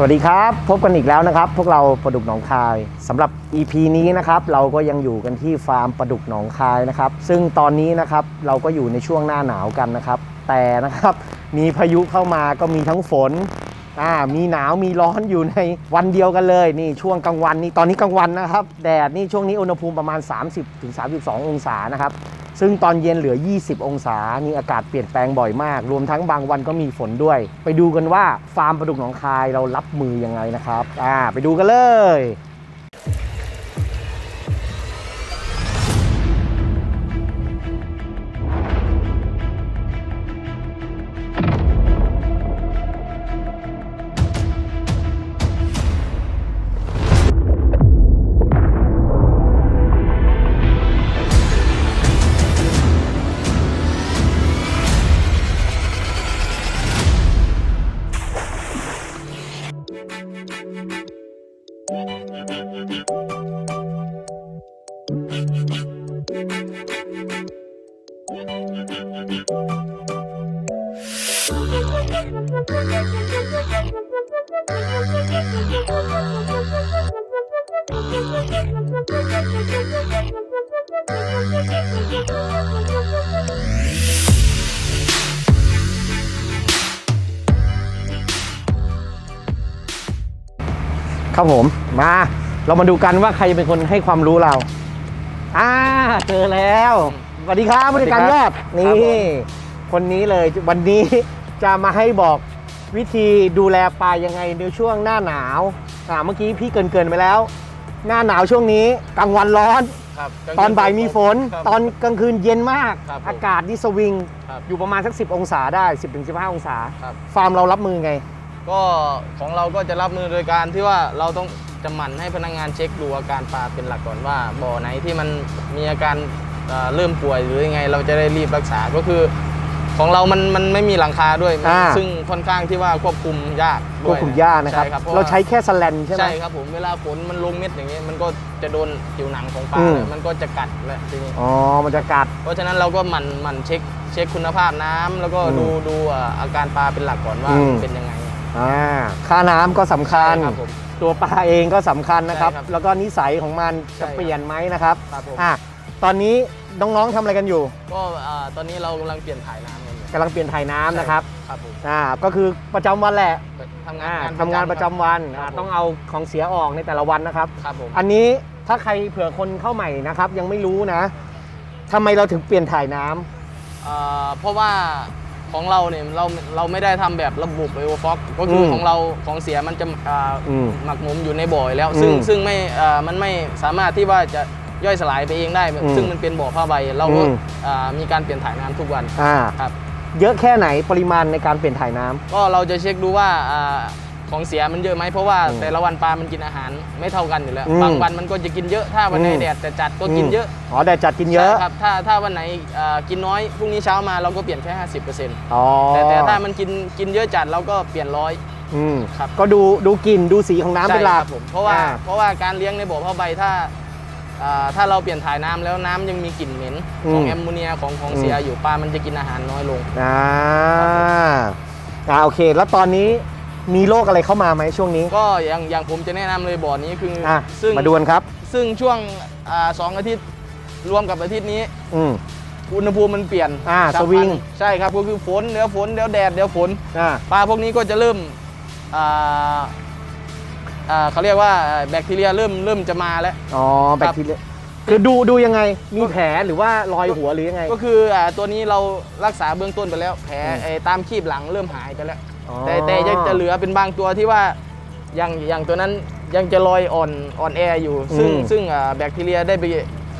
สวัสดีครับ พบกันอีกแล้วนะครับ พวกเราปลาดุกหนองคายสำหรับ EP นี้นะครับเราก็ยังอยู่กันที่ฟาร์มปลาดุกหนองคายนะครับ ซึ่งตอนนี้นะครับเราก็อยู่ในช่วงหน้าหนาวกันนะครับ แต่นะครับมีพายุเข้ามาก็มีทั้งฝนอ่ามีหนาวมีร้อนอยู่ในวันเดียวกันเลย นี่ช่วงกลางวันนี่ตอนนี้กลางวันนะครับ แดดนี่ช่วงนี้อุณหภูมิประมาณ 30-32 องศานะครับ ซึ่งตอนเย็นเหลือ 20 องศานี่อากาศเปลี่ยนแปลงบ่อยมาก รวมทั้งบางวันก็มีฝนด้วย ไปดูกันว่าฟาร์มปลาดุกหนองคายเรารับมือยังไงนะครับ อ่า ไปดูกันเลย ครับผมมา เรามาดูกันว่าใครเป็นคนให้ความรู้เรา อ่าเจอแล้วสวัสดีครับผู้จัดการยอดครับนี่ผมคนนี้เลยวันนี้ จะมาให้บอกวิธีดูแลปลายังไงในช่วงหน้าหนาวอ่าเมื่อกี้พี่เกรินๆไปแล้ว หน้าหนาวช่วงนี้กลางวันร้อน ครับตอนบ่ายมีฝน ครับ ตอนกลางคืนเย็นมาก ครับผมอากาศนี่สวิง ครับอยู่ประมาณสัก 10 องศาได้ 10-15 องศา ครับ ฟาร์มเรารับมือไง ก็ของเราก็จะรับมือโดยการที่ว่าเราต้องจะหมั่นให้พนักงานเช็คดูอาการปลาเป็นหลักก่อนว่าบ่อไหนที่มันมีอาการเอ่อเริ่มป่วยหรือยังไง เราจะได้รีบรักษาก็คือ ของเรามันมันไม่มีหลังคาด้วย อ่า ซึ่งค่อนข้างที่ว่าควบคุมยากด้ควบคุมหญ้านะครับ ใช่ครับพะเราว่ใช้แค่สแลนใช่ไหม ใช่ครับผมเวลาฝนมันลงเม็ดอย่างเงี้ยมันก็จะโดนผิวหนังของปลาอืม มันก็จะกัดแล้วทีนี้ อ๋อ มันจะกัด เพราะฉะนั้นเราก็หมั่นหมั่นเช็คเช็คคุณภาพน้ำแล้วก็อืมดูดูเอ่ออาการปลาเป็นหลักก่อนว่าอืม เป็นยังไงอ่าค่าน้ำก็สำคัญ ใช่ครับผม ตัวปลาเองก็สำคัญนะครับ ใช่ครับแล้วก็นิสัยของมันใช่จะครับเปลี่ยนไหมนะครับ ครับผมอะ ตอนนี้น้องๆทำอะไรกันอยู่ ก็อ่าตอนนี้เรากำลังเปลี่ยนถ่ายน้ำ กันอยู่กำลังเปลี่ยนถ่ายน้ำนะครับครับผมอ่าก็คือประจำวันแหละทำงาอ่านทำงานประจำวันครัอ่าบผมต้องเอาของเสียออกในแต่ละวันนะครับ ครับผมอันนี้ถ้าใครเผื่อคนเข้าใหม่นะครับ ยังไม่รู้นะทำไมเราถึงเปลี่ยนถ่ายน้ำอ่าเพราะว่าของเราเนี่ยเราเราไม่ได้ทำแบบระบบไอโอฟอกก็คืออมของเราของเสียมันจะอ่าอืม หมักหมมอยู่ในบ่ออยู่แล้ว ซึ่งอืมซึ่งไม่อ่ามันไม่สามารถที่ว่าจะย่อยสลายไปเองได้ อืมซึ่งมันเป็นบ่อผ้าใบเราก็อืม อ่ามีการเปลี่ยนถ่ายน้ำทุกวันอ่า ครับ เยอะแค่ไหนปริมาณในการเปลี่ยนถ่ายน้ำ ก็เราจะเช็คดูว่าอ่าของเสียมันเยอะไหมเพราะว่าอืมแต่ละวันปลามันกินอาหารไม่เท่ากันอยู่แล้ว อืมบางวันมันก็จะกินเยอะถ้าวันไหนอืม แดดจะจัดก็กินเยอะอ๋อแดดจัดกินเยอะ ใช่ครับถ้าถ้าวันไหนอ่ากินน้อยพรุ่งนี้เช้ามาเราก็เปลี่ยนแค่ 50%อ๋อแต่แต่ถ้ามันกินกินเยอะจัดเราก็เปลี่ยนร้อย อืมครับ ก็ดูดูกลิ่นดูสีของน้ำเป็นหลักใช่ครับผมเพราะว่าอ่าเพราะว่าการเลี้ยงในบ่อผ้าใบถ้าอ่า ถ้าเราเปลี่ยนถ่ายน้ำแล้วน้ำยังมีกลิ่นเหม็นของแอมโมเนียของของเสียอยู่ปลามันจะกินอาหารน้อยลงอ่าอ่าโอเค แล้วตอนนี้มีโรคอะไรเข้ามาไหมช่วงนี้ ก็อย่างอย่างผมจะแนะนำเลยบ่อนี้คือออะซึ่งมาดูกันครับ ซึ่งช่วงอ่าสองอาทิตย์รวมกับอาทิตย์นี้ อืมอุณหภูมิมันเปลี่ยนอ่าตามสวิงพันธุ์ใช่ครับก็คือฝนเดี๋ยวฝนเดี๋ยวแดดเดี๋ยวฝนอ่าปลาพวกนี้ก็จะเริ่ม อ่าอ่าเขาเรียกว่าแบคทีเรียเริ่มเริ่มจะมาแล้ว อ๋อแบคทีเรียคือดูดูยังไงมีแผลหรือว่ารอยหัวหรือยังไง ก็คืออ่าตัวนี้เรารักษาเบื้องต้นไปแล้ว แผลอืมไอ้ตามคีบหลังเริ่มหายไปแล้ว อ๋อ แต่แต่ยังจะเหลือเป็นบางตัวที่ว่าอย่างอย่างตัวนั้นยังจะลอยอ่อนอ่อนแออยู่ ซึ่งอืม ซึ่งอ่าแบคทีเรียได้ไป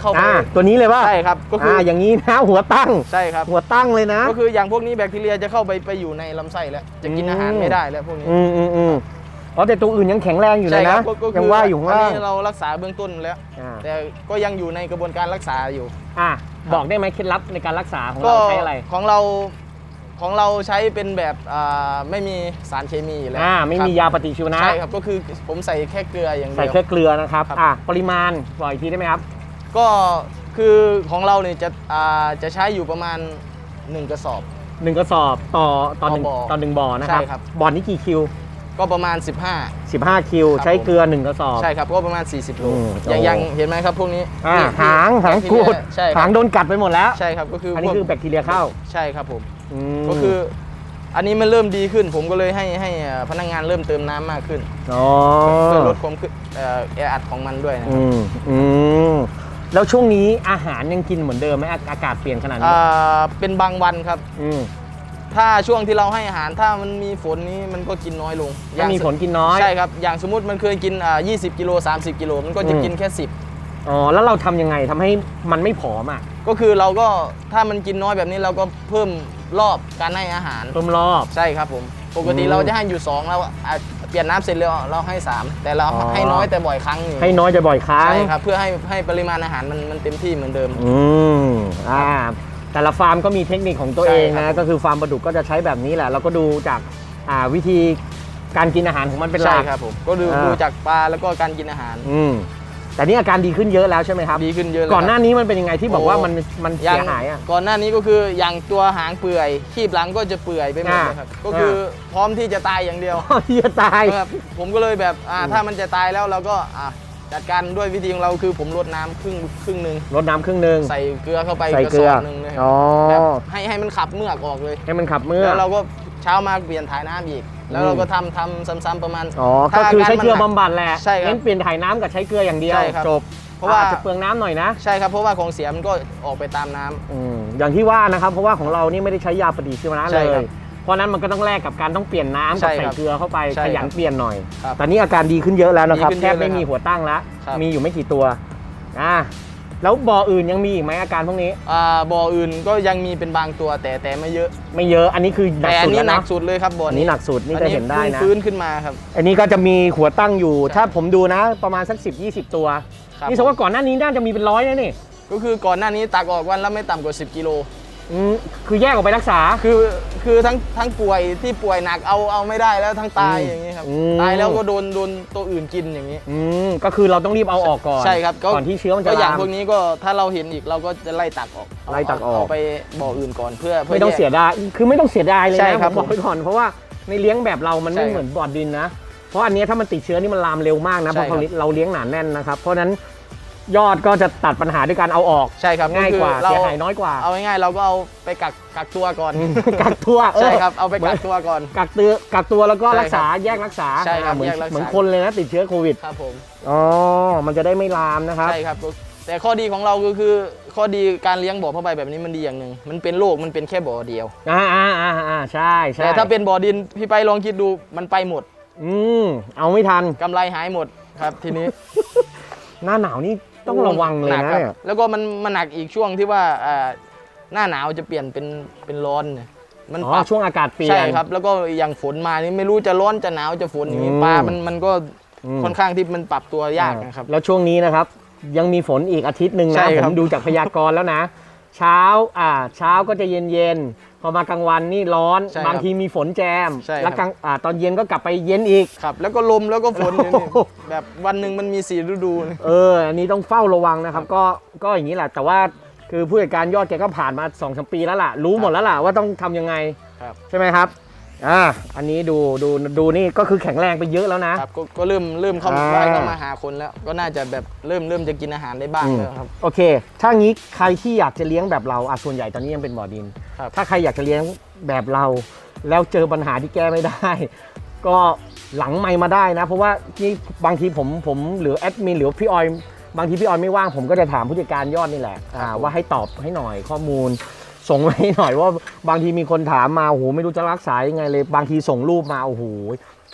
เข้าไปอ่าตัวนี้เลยว่าใช่ครับก็คืออ่าออย่างนี้นะหัวตั้ง ใช่ครับ หัวตั้งเลยนะ ก็คืออย่างพวกนี้แบคทีเรียจะเข้าไปไปอยู่ในลำไส้แล้ว จะกินอืมอาหารไม่ได้แล้วพวกนี้ อืมอืมอืม อ๋อแต่ตัวอื่นยังแข็งแรงอยู่เลใช่ยคนะรับก็ก็คืยังว่าอยู่ข้างล่างนนี้เรารักษาเบื้องต้นแล้ว อ่าแต่ก็ยังอยู่ในกระบวนการรักษาอยู่ อะบอกได้ไหมเคล็ดลับในการรักษาของก็เราใช้อะไร ของเราของเราใช้เป็นแบบอ่าไม่มีสารเคมีอยู่แล้วอ่าไม่มีครับยาปฏิชีวนะ ใช่ครับก็คือผมใส่แค่เกลืออย่างเดีใส่ยว แค่เกลือนะครับ ครับ อะปริมาณบอกอีกทีได้ไหมครับก็คือของเราเนี่ยจะอ่าจะใช้อยู่ประมาณ 1 กระสอบ หนึ่งกระสอบต่อต่อหนึ่งต่อบ่อต่อหนึ่งบ่อนะครับใช่ครับ บ่อนี้กี่คิว ก็ประมาณ 15คิวครับใช้เกลือ 1 กระสอบ15ใช่ครับก็ประมาณ 40โลอืมอย่างโอ้ อย่างเห็นไหมครับพวกนี้อ่านี่หางหางแบคทีกูดเรียใช่คหารังบโดนกัดไปหมดแล้ว ใช่ครับก็คืออัอันนี้คือแบคทีเรียเข้าใช่ครับผม มก็คืออันนี้มันเริ่มดีขึ้น ผมก็เลยให้ให้เอ่อพนักงานเริ่มเติมน้ำมากขึ้นอ๋อเพื่อลดความขึ้นเอ่อแออัดของมันด้วยนะคอืรับมอืมแล้วช่วงนี้อาหารยังกินเหมือนเดิมไหมอาอากาศเปลี่ยนขนาดนี้อ่าเป็นบางวันครับ อืม ถ้าช่วงที่เราให้อาหารถ้ามันมีฝนนี้มันก็กินน้อยลงถ้ามีฝนกินน้อย ใช่ครับอย่างสมมติมันเคยกินอ่า20 กิโล 30 กิโลมันก็จะอืมกินแค่อ๋อแล้วเราทำยังไงทำให้มันไม่ผอมอะ10ก็คือเราก็ถ้ามันกินน้อยแบบนี้เราก็เพิ่มรอบการให้อาหารเพิ่มรอบใช่ครับผมปกติอืมเราจะให้อยู่2แล้วอะเปลี่ยนน้ำเสร็จแล้วเราให้ 3 แต่เราอ๋อให้น้อยแต่บ่อยครั้งอยู่ให้น้อยจะบ่อยครั้งใช่ครับเพื่อให้ให้ปริมาณอาหารมันมันเต็มที่เหมือนเดิมอืมอ่า แต่ละฟาร์มก็มีเทคนิคของตัวใช่เองครันะบก็คือฟาร์มปลาดุกก็จะใช้แบบนี้แหละ เราก็ดูจากอ่าวิธีการกินอาหารของมันเป็นหใช่ลัก ครับผมก็ดูอ่า ดูจากปลาแล้วก็การกินอาหาร อืมแต่นี่อาการดีขึ้นเยอะแล้วใช่ไหมครับ ดีขึ้นเยอะเลยก่อนหคน้ารับนี้มันเป็นยังไงที่บอกว่าโอ้มันมันอย่าเสีงยหายอะ ก่อนหน้านี้ก็คืออย่างตัวหางเปื่อยขีบหลังก็จะเปื่อยไปหมดอ่าเลยครับก็คือพร้อมที่จะตายอย่างเดียวที่จะตาย ครับผมก็เลยแบบอ่าอืมถ้ามันจะตายแล้วเราก็อ่า จัดการด้วยวิธีของเราคือผมลดน้ำครึ่งครึ่งหนึ่งรดน้ำครึ่งหนึ่ง ใส่เกลือเข้าไปใส่กระเกลืสออบหนึ่งเลยคอ๋รับอแบบให้ให้มันขับเมือกออกเลย ให้มันขับเมื่อ แล้วเราก็เช้ามาเปลี่ยนถ่ายน้ำอีก แล้วเราก็ทำทำซ้ำๆประมาณอ๋อถ้าก็คือใช้าเกลือมันหนั บำบัดแหละใช่ครับเน้นเปลี่ยนถ่ายน้ำกับใช้เกลืออย่างเดียวใช่ครับจบเพราะว่า อจจะเปลืองน้ำหน่อยนะ ใช่ครับเพราะว่าของเสียมันก็ออกไปตามน้ำ อืมอย่างที่ว่านะครับ เพราะว่าของเรานี่ไม่ได้ใช้ยาปฏิชีวนะใช่เลครัยบเพ ราะนั้นมันก็ต้องแลกกับการต้องเปลี่ยนน้ำใช่กับใส่ครับเกลือเข้าไปใช่ขยันครับเปลี่ยนหน่อยครับแต่นี่อาการดีขึ้นเยอะแล้วนะครับดีขึ้นแทเยบอะเลยไม่มีครับหัวตั้งแล้วครับมีอยู่ไม่กี่ตัวอ่าแล้วบ่ออื่นยังมีอีกไหมอาการพวกนี้อ่าบ่ออื่นก็ยังมีเป็นบางตัวแต่แต่ไม่เยอะ ไม่เยอะอันนี้คือหนักแต่อัสุดนี้แล้วหนันะกสุดเลยครับบ่ออันนี้นี้หนักสุดนี่จะเห็นได้อันะเพิ่งฟื้นขึ้นมาครับ อันนี้ก็จะมีหัวตั้งอยู่ใช่ถ้าผมดูนะ ประมาณสัก 10 20 ตัวครับนี่แสดงว่าก่อนหน้านี้น่าจะมีเป็นร้อยนะนี่ก็คือก่อนหน้านี้ตักออกวันละไม่ต่ำกว่า 10 กิโล อืมคือแยกออกไปรักษา คือคือทั้งทั้งป่วยที่ป่วยหนักเอาเอาไม่ได้แล้วทั้งตายอืมอย่างนี้ครับอืม ตายแล้วก็โดนโดนตัวอื่นกินอย่างนี้ อืมก็คือเราต้องรีบเอาออกก่อนใช่ครับก่อนที่เชื้อมันจะก็อย่างลามพวกนี้ก็ถ้าเราเห็นอีกเราก็จะไล่ตักออกไล่ตักออก เอาไปบ่ออื่นก่อนเพื่อพื่ไม่ต้องแก เสียดายคือไม่ต้องเสียดายเลยใช่นะครับผมบอกผมไว้ก่อนเพราะว่าในเลี้ยงแบบเรามันไม่ใช่ครับเหมือนบอดดินนะ เพราะอันเนี้ยถ้ามันติดเชื้อนี่มันลามเร็วมากนะเพใช่ราะครับ เราเลี้ยงหนาแน่นนะครับ เพราะฉะนั้น ยอดก็จะตัดปัญหาด้วยการเอาออก ใช่ครับง่ายกว่าก็คือเสียเราหายน้อยกว่า เอาง่ายๆเราก็เอาไปกักกักตัวก่อน กักตัวเออใช่ครับเอาไปกักตัวก่อน กักตัวกักตัวแล้วก็ใช่รักษาครับแยกรักษาใช่ครับเหมือนแยกรักษาเหมือนคนเลยนะติดเชื้อโควิดครับผมอ๋อมันจะได้ไม่ลามนะครับใช่ครับแต่ข้อดีของเราก็คือข้อดีการเลี้ยงบ่อผ้าใบแบบนี้มันดีอย่างหนึ่งมันเป็นโรคมันเป็นแค่บ่อเดียวอ่าอ่าอ่าอ่าใช่ใช่แต่ถ้าเป็นบ่อดินพี่ไปลองคิดดูมันไปหมด อืมเอาไม่ทันกำไรหายหมดครับทีนี้ หน้าหนาวนี่ ต้องระวังเลยหกนะครับเนี่ยแล้วก็มันมันหนักอีกช่วงที่ว่าอ่าหน้าหนาวจะเปลี่ยนเป็นเป็นร้อนเนี่ยมันอ๋อปรับช่วงอากาศเปลี่ยน ใช่ครับ แล้วก็อย่างฝนมานี่ไม่รู้จะร้อนจะหนาวจะฝนอย่างนี้อืม ปลามันมันก็อืมค่อนข้างที่มันปรับตัวยากนะครับ แล้วช่วงนี้นะครับ ยังมีฝนอีกอาทิตย์หนึ่งใช่นะคผรับ มดูจากพยากรณ์แล้วนะ เช้าอ่าเช้าก็จะเย็นเย็นๆพอมากลางวันนี่ร้อนใช่ครับบางทีมีฝนแจม ใช่ครับ แล้วกลางอ่าตอนเย็นก็กลับไปเย็นอีก ครับ แล้วก็ลมแล้วก็ฝนอย่างนี้โอ้โห แบบวันหนึ่งมันมีสี่ฤดูนะ เออ อันนี้ต้องเฝ้าระวังนะครับ ก็ก็อย่างนี้แหละ แต่ว่าคือผู้จัดการยอดแกก็ผ่านมา2อสปีแล้วล่ะ รู้หมดแล้วล่ะว่าต้องทำยังไง ครับ ใช่ไหมครับ อ่าอันนี้ดูดูดูนี่ก็คือแข็งแรงไปเยอะแล้วนะ ครับก็ก็เริ่มเริ่มเข้าอ่าได้เข้ามาหาคนแล้ว ก็น่าจะแบบเริ่มเริ่มจะกินอาหารได้บ้างอืมแล้วครับ โอเค ถ้างี้ใครที่อยากจะเลี้ยงแบบเราอะส่วนใหญ่ตอนนี้ยังเป็นบ่อดิน ครับ ถ้าใครอยากจะเลี้ยงแบบเรา แล้วเจอปัญหาที่แก้ไม่ได้ ก็หลังไม่มาได้นะ เพราะว่านี่บางทีผมผมหรือแอดมินหรือพี่ออย บางทีพี่ออยไม่ว่างผมก็จะถามผู้จัดการยอดนี่แหละอ่าครับผมว่าให้ตอบให้หน่อยข้อมูล ส่งมาให้หน่อยว่าบางทีมีคนถามมาโอ้โหไม่รู้จะรักษายังไงเลย บางทีส่งรูปมาโอ้โห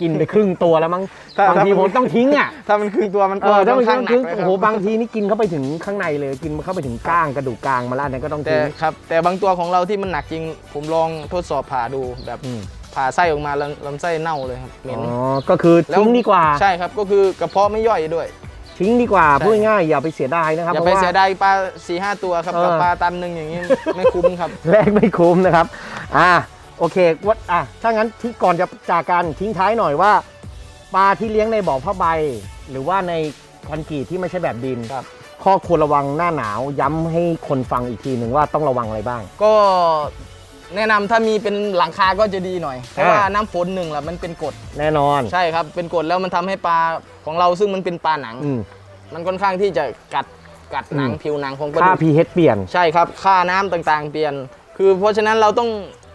กินไปครึ่งตัวแล้วมั้งถ้าบางทีถ้าผมต้องทิ้งอะถ้ามันครึ่งตัวมันเอก็อถ้าค่มัอนนข้างหนัคืกอเลยโอ้คโหรับบางทีนี่กินเข้าไปถึงข้างในเลยกินเข้าไปถึงก้างกระดูกกลางมาแล้วเนี่ยก็ต้องแต่ทิ้งครับ แต่บางตัวของเราที่มันหนักจริง ผมลองทดสอบผ่าดูแบบอืมผ่าไส้ออกมาแล้วลำไส้เน่าเลยครับเหม็น อ๋อก็คือแล้ว ทิ้งดีกว่า ใช่ครับก็คือกระเพาะไม่ย่อยด้วย ทิ้งดีกว่าใช่พูดง่ายๆอย่าไปเสียดายนะครับอย่าเพไปราะว่าเสียดายปลาสี่ห้าตัวครับเออกับปลาตันหนึ่งอย่างนี้ไม่คุ้มครับแลกไม่คุ้มนะครับอ่าโอเควัดอะถ้างั้นที่ก่อนจะจากกันทิ้งท้ายหน่อยว่า ปลาที่เลี้ยงในบ่อผ้าใบ หรือว่าในคอนกรีตที่ไม่ใช่แบบดินครับข้อควรระวังหน้าหนาว ย้ำให้คนฟังอีกทีหนึ่งว่าต้องระวังอะไรบ้าง ก็ แนะนำถ้ามีเป็นหลังคาก็จะดีหน่อย เพราะอ่าว่าน้ำฝนหนึ่งละมันเป็นกรดแน่นอนใช่ครับ เป็นกรดแล้วมันทำให้ปลาของเราซึ่งมันเป็นปลาหนัง อืม มันค่อนข้างที่จะกัดกัดหนังอืม ผิวหนังของปลาค่า ดุก pH เปลี่ยน ใช่ครับ ค่าน้ำต่างๆ เปลี่ยน คือเพราะฉะนั้นเราต้อง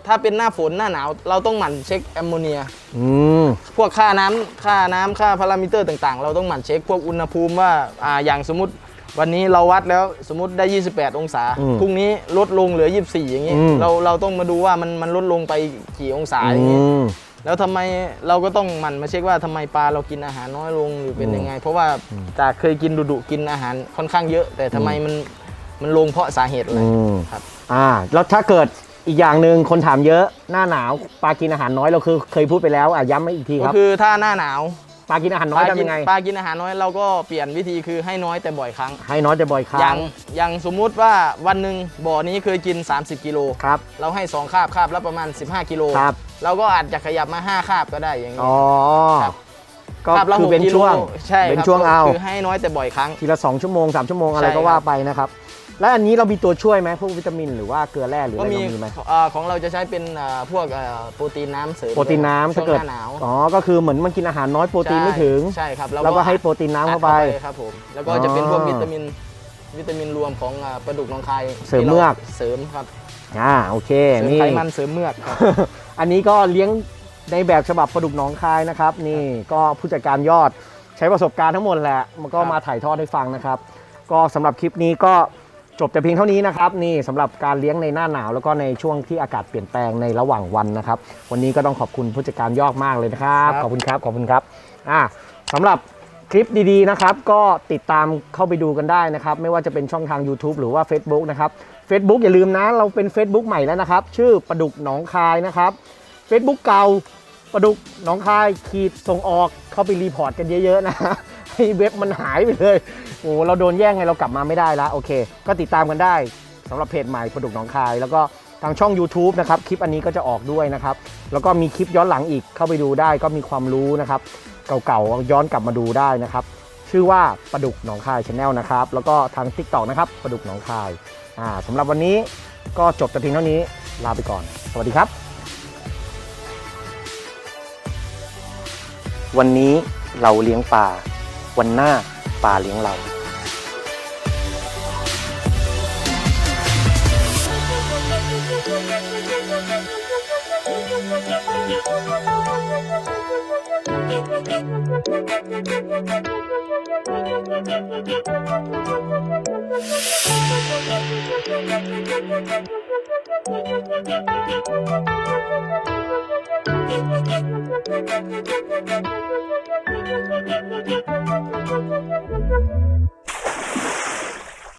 ถ้าเป็นหน้าฝนหน้าหนาว เราต้องหมั่นเช็คแอมโมเนีย อืม พวกค่าน้ำค่าน้ำค่าพารามิเตอร์ต่างๆ เราต้องหมั่นเช็ค พวกอุณหภูมิว่า อ่า อย่างสมมติ วันนี้เราวัดแล้วสมมติได้ 28 องศาอืมพรุ่งนี้ลดลงเหลือ 24 อย่างนี้ อืม เราเราต้องมาดูว่ามันมันลดลงไปกี่องศาอย่างอืนี้มแล้วทำไมเราก็ต้องหมั่นมาเช็คว่าทำไมปลาเรากินอาหารน้อยลงหรือเป็นยังไง เพราะว่าจากเคยกินดุๆกินอาหารค่อนข้างเยอะ แต่ทำไมมันมันลงเพราะสาเหตุอะไรอืม ครับ อ่าแล้วถ้าเกิดอีกอย่างหนึ่งคนถามเยอะหน้าหนาวปลากินอาหารน้อยเราคือเคยพูดไปแล้วอะย้ำอีกทีคก็รับ คือถ้าหน้าหนาว ปลากินอาหารน้ปอยลากิทำยังไง ปลากินอาหารน้อยเราก็เปลี่ยนวิธีคือให้น้อยแต่บ่อยครั้ง ให้น้อยแต่บ่อยคอรั้ย่างงอย่างสมมุติว่าวันหนึ่งบ่อนี้เคยกิน 30 กิโล ครับ เราให้ 2 คาบคาบละประมาณ 15 กิโล ครับ เราก็อาจจะขยับมา 5 คาบก็ได้อย่างนี้ อ๋อ ครับ ก็คาบละคือหกเป็นกิโลช่วง ใช่เป็นครับช่วงเอา คือให้น้อยแต่บ่อยครั้ง ทีละสองชั่วโมงสามชั่วโมงอะไรใช่ก็ครับว่าไปนะครับ แล้วอันนี้เรามีตัวช่วยไหมพวกวิตามิน หรือว่าเกลือแร่หรือก็อะไรมีเรามีไหมเอ่อของเราจะใช้เป็นเอ่อพวกเอ่อโปรตีนน้ำเสริมโปรตีนน้ำช่ถ้าวงเกิดหน้าหนาวอ๋อก็คือเหมือนมันกินอาหารน้อยโปรตีนไม่ถึง ใช่ครับเราก็ให้โปรตีนน้ำเข้าไปอัดครับผมแล้วก็จะเป็นพวกอ๋อวิตามินวิตามินรวมของอ่าปลาดุกหนองคายเสริมที่าเมือกเสริมครับอ่าโอเคเสริมนี่ ไขมันเสริมเมือกครับ อันนี้ก็เลี้ยงในแบบฉบับปลาดุกหนองคายนะครับนี่ก็ผู้จัดการยอดใช้ประสบการณ์ทั้งหมดแหละ มันก็ครับ มาถ่ายทอดให้ฟังนะครับ ก็สำหรับคลิปนี้ก็ จบแต่เพียงเท่านี้นะครับนี่สำหรับการเลี้ยงในหน้าหนาว แล้วก็ในช่วงที่อากาศเปลี่ยนแปลงในระหว่างวันนะครับ วันนี้ก็ต้องขอบคุณผู้จัดการยอดมากเลยนะครับ ขอบคุณครับขอบคุณครับอ่าสำหรับคลิปดีๆนะครับ ก็ติดตามเข้าไปดูกันได้นะครับ ไม่ว่าจะเป็นช่องทาง YouTube หรือว่า Facebook นะครับ Facebook อย่าลืมนะ เราเป็น Facebook ใหม่แล้วนะครับ ชื่อปลาดุกหนองคายนะครับ Facebook เก่าปลาดุกหนองคายขีดส่งออกเข้าไปรีพอร์ตกันเยอะๆนะให้ เว็บมันหายไปเลยโอ้เราโดนแย่งไงเรากลับมาไม่ได้แล้วโอเค ก็ติดตามกันได้สำหรับเพจใหม่ปลาดุกหนองคาย แล้วก็ทางช่อง YouTube นะครับคลิปอันนี้ก็จะออกด้วยนะครับ แล้วก็มีคลิปย้อนหลังอีกเข้าไปดูได้ก็มีความรู้นะครับ เก่าๆย้อนกลับมาดูได้นะครับ ชื่อว่าปลาดุกหนองคายชาแนลนะครับ แล้วก็ทาง t ิ k t o k นะครับปลาดุกหนองคายอ่าสำหรับวันนี้ก็จบแต่เพียงเท่านี้ลาไปก่อน สวัสดีครับ วันนี้เราเลี้ยงปลา วันหน้าปลาเลี้ยงเรา Thank you.